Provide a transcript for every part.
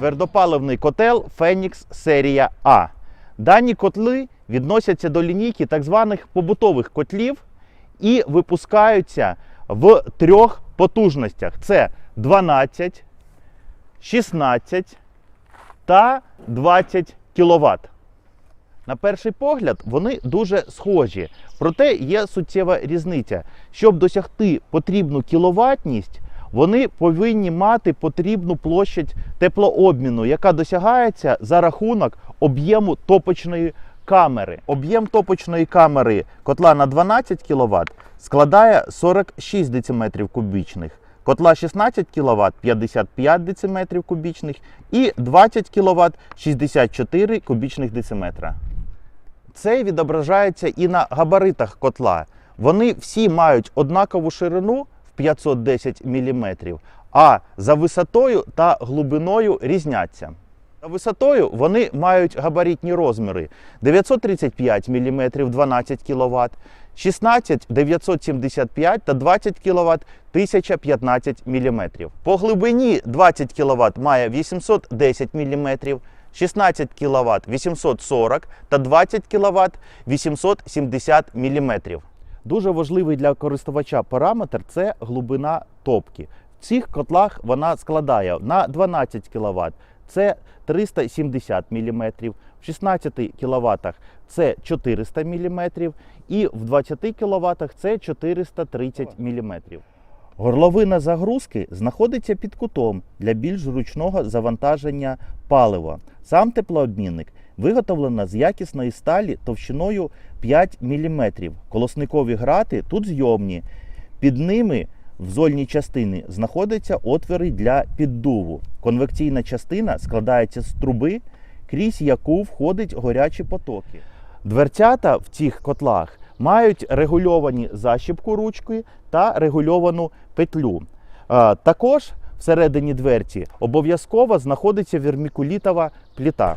твердопаливний котел Фенікс серія А. Дані котли відносяться до лінійки так званих побутових котлів і випускаються в трьох потужностях: це 12, 16 та 20 кВт. На перший погляд, вони дуже схожі, проте є суттєва різниця. Щоб досягти потрібну кіловатність, вони повинні мати потрібну площадь теплообміну, яка досягається за рахунок об'єму топочної камери. Об'єм топочної камери котла на 12 кВт складає 46 дециметрів кубічних. Котла 16 кВт 55 дециметрів кубічних і 20 кВт 64 кубічних дециметра. Це відображається і на габаритах котла. Вони всі мають однакову ширину в 510 мм, а за висотою та глибиною різняться. За висотою вони мають габаритні розміри 935 мм 12 кВт, 16 975 та 20 кВт 1015 мм. По глибині 20 кВт має 810 мм, 16 кВт 840 та 20 кВт 870 мм. Дуже важливий для користувача параметр це глибина топки. В цих котлах вона складає на 12 кВт це 370 мм, в 16 кВт це 400 мм і в 20 кВт це 430 мм. Горловина загрузки знаходиться під кутом для більш зручного завантаження палива. Сам теплообмінник виготовлено з якісної сталі товщиною 5 мм. Колосникові грати тут зйомні. Під ними в зольній частині знаходяться отвори для піддуву. Конвекційна частина складається з труби, крізь яку входять горячі потоки. Дверцята в цих котлах мають регульовані защіпку ручки та регульовану петлю. Також всередині дверці обов'язково знаходиться вермікулітова пліта.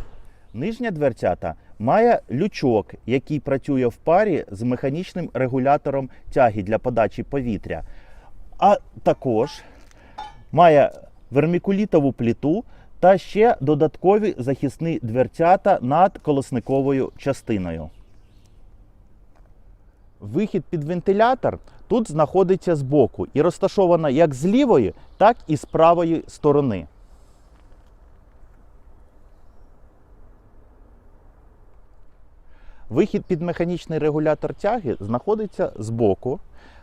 Нижня дверцята має лючок, який працює в парі з механічним регулятором тяги для подачі повітря. А також має вермікулітову пліту та ще додаткові захисні дверцята над колосниковою частиною. Вихід під вентилятор тут знаходиться збоку і розташована як з лівої, так і з правої сторони. Вихід під механічний регулятор тяги знаходиться збоку.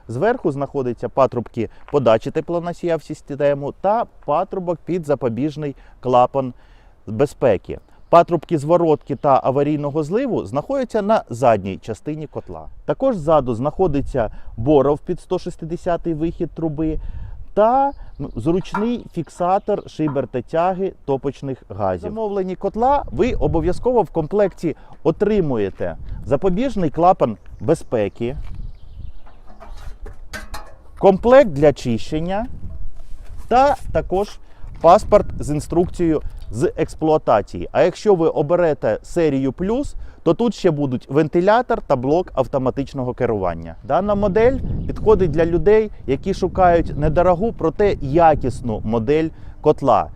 Зверху знаходяться патрубки подачі теплоносія в систему та патрубок під запобіжний клапан безпеки. Патрубки зворотки та аварійного зливу знаходяться на задній частині котла. Також ззаду знаходиться боров під 160-й вихід труби та ну, зручний фіксатор шибер та тяги топочних газів. Замовлені котла ви обов'язково в комплекті отримуєте запобіжний клапан безпеки, комплект для чищення та також паспорт з інструкцією з експлуатації. А якщо ви оберете серію плюс, то тут ще будуть вентилятор та блок автоматичного керування. Дана модель підходить для людей, які шукають недорогу, проте якісну модель котла.